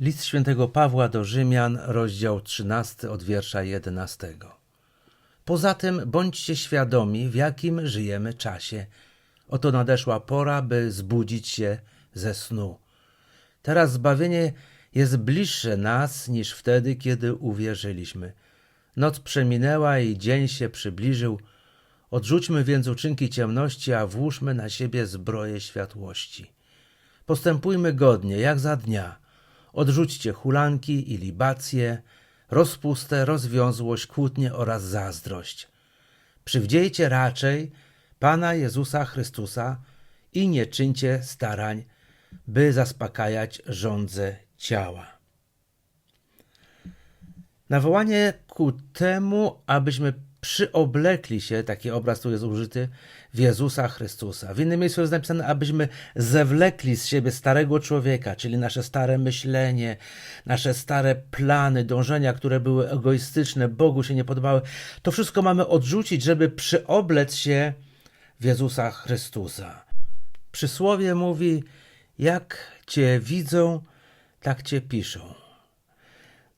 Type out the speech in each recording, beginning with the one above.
List świętego Pawła do Rzymian, rozdział 13 od wiersza 11. Poza tym bądźcie świadomi, w jakim żyjemy czasie. Oto nadeszła pora, by zbudzić się ze snu. Teraz zbawienie jest bliższe nas niż wtedy, kiedy uwierzyliśmy. Noc przeminęła i dzień się przybliżył. Odrzućmy więc uczynki ciemności, a włóżmy na siebie zbroję światłości. Postępujmy godnie, jak za dnia. Odrzućcie hulanki i libacje, rozpustę, rozwiązłość, kłótnie oraz zazdrość. Przywdziejcie raczej Pana Jezusa Chrystusa i nie czyńcie starań, by zaspokajać żądze ciała. Nawołanie ku temu, abyśmy przyoblekli się, taki obraz tu jest użyty, w Jezusa Chrystusa. W innym miejscu jest napisane, abyśmy zewlekli z siebie starego człowieka, czyli nasze stare myślenie, nasze stare plany, dążenia, które były egoistyczne, Bogu się nie podobały. To wszystko mamy odrzucić, żeby przyoblec się w Jezusa Chrystusa. Przysłowie mówi, jak cię widzą, tak cię piszą.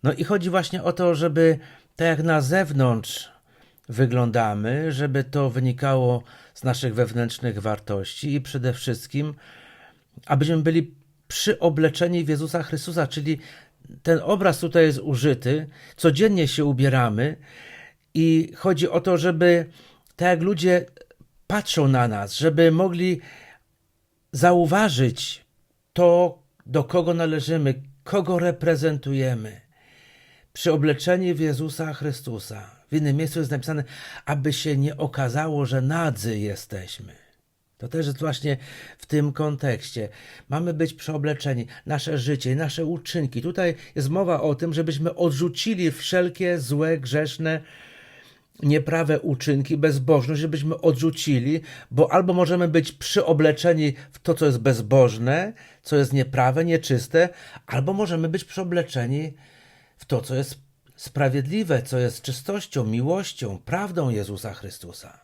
No i chodzi właśnie o to, żeby tak jak na zewnątrz wyglądamy, żeby to wynikało z naszych wewnętrznych wartości i przede wszystkim, abyśmy byli przyobleczeni w Jezusa Chrystusa, czyli ten obraz tutaj jest użyty, codziennie się ubieramy i chodzi o to, żeby tak jak ludzie patrzą na nas, żeby mogli zauważyć to, do kogo należymy, kogo reprezentujemy. Przyobleczeni w Jezusa Chrystusa. W innym miejscu jest napisane, aby się nie okazało, że nadzy jesteśmy. To też jest właśnie w tym kontekście. Mamy być przeobleczeni, nasze życie, nasze uczynki. Tutaj jest mowa o tym, żebyśmy odrzucili wszelkie złe, grzeszne, nieprawe uczynki, bezbożność, żebyśmy odrzucili, bo albo możemy być przyobleczeni w to, co jest bezbożne, co jest nieprawe, nieczyste, albo możemy być przeobleczeni w to, co jest sprawiedliwe, co jest czystością, miłością, prawdą Jezusa Chrystusa.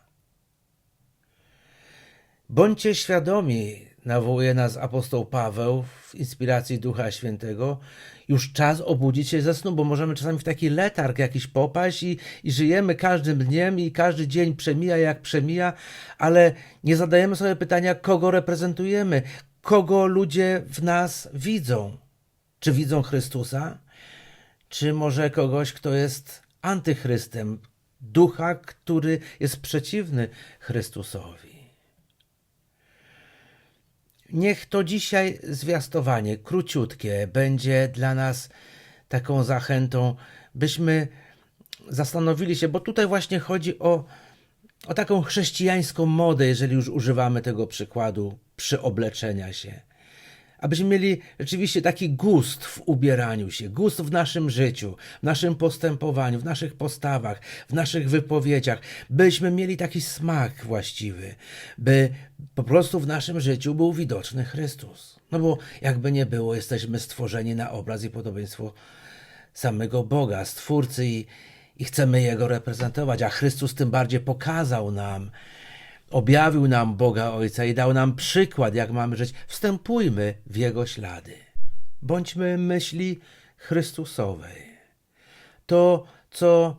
Bądźcie świadomi, nawołuje nas apostoł Paweł w inspiracji Ducha Świętego, już czas obudzić się ze snu, bo możemy czasami w taki letarg jakiś popaść i, i żyjemy każdym dniem i każdy dzień przemija jak przemija, ale nie zadajemy sobie pytania, kogo reprezentujemy, kogo ludzie w nas widzą. Czy widzą Chrystusa? Czy może kogoś, kto jest antychrystem, ducha, który jest przeciwny Chrystusowi? Niech to dzisiaj zwiastowanie, króciutkie, będzie dla nas taką zachętą, byśmy zastanowili się, bo tutaj właśnie chodzi o, o taką chrześcijańską modę, jeżeli już używamy tego przykładu przyobleczenia się. Abyśmy mieli rzeczywiście taki gust w ubieraniu się, gust w naszym życiu, w naszym postępowaniu, w naszych postawach, w naszych wypowiedziach, byśmy mieli taki smak właściwy, by po prostu w naszym życiu był widoczny Chrystus. No bo jakby nie było, jesteśmy stworzeni na obraz i podobieństwo samego Boga, Stwórcy i, i chcemy Jego reprezentować, a Chrystus tym bardziej pokazał nam, objawił nam Boga Ojca i dał nam przykład, jak mamy żyć. Wstępujmy w Jego ślady. Bądźmy myśli Chrystusowej. To, co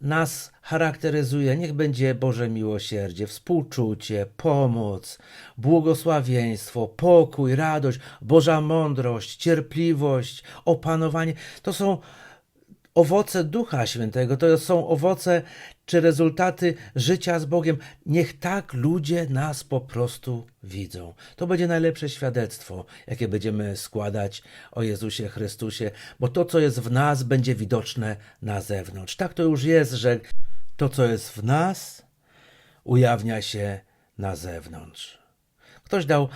nas charakteryzuje, niech będzie Boże miłosierdzie, współczucie, pomoc, błogosławieństwo, pokój, radość, Boża mądrość, cierpliwość, opanowanie. To są owoce Ducha Świętego, to są owoce czy rezultaty życia z Bogiem. Niech tak ludzie nas po prostu widzą. To będzie najlepsze świadectwo, jakie będziemy składać o Jezusie Chrystusie, bo to, co jest w nas, będzie widoczne na zewnątrz. Tak to już jest, że to, co jest w nas, ujawnia się na zewnątrz. Ktoś dał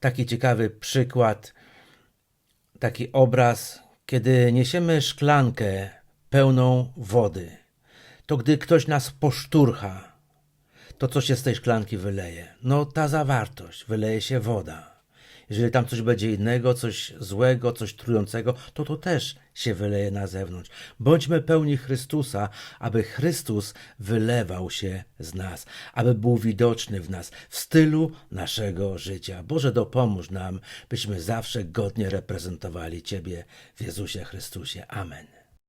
taki ciekawy przykład, taki obraz, kiedy niesiemy szklankę pełną wody, to gdy ktoś nas poszturcha, to co się z tej szklanki wyleje? No ta zawartość, wyleje się woda. Jeżeli tam coś będzie innego, coś złego, coś trującego, to to też się wyleje na zewnątrz. Bądźmy pełni Chrystusa, aby Chrystus wylewał się z nas, aby był widoczny w nas, w stylu naszego życia. Boże, dopomóż nam, byśmy zawsze godnie reprezentowali Ciebie w Jezusie Chrystusie. Amen.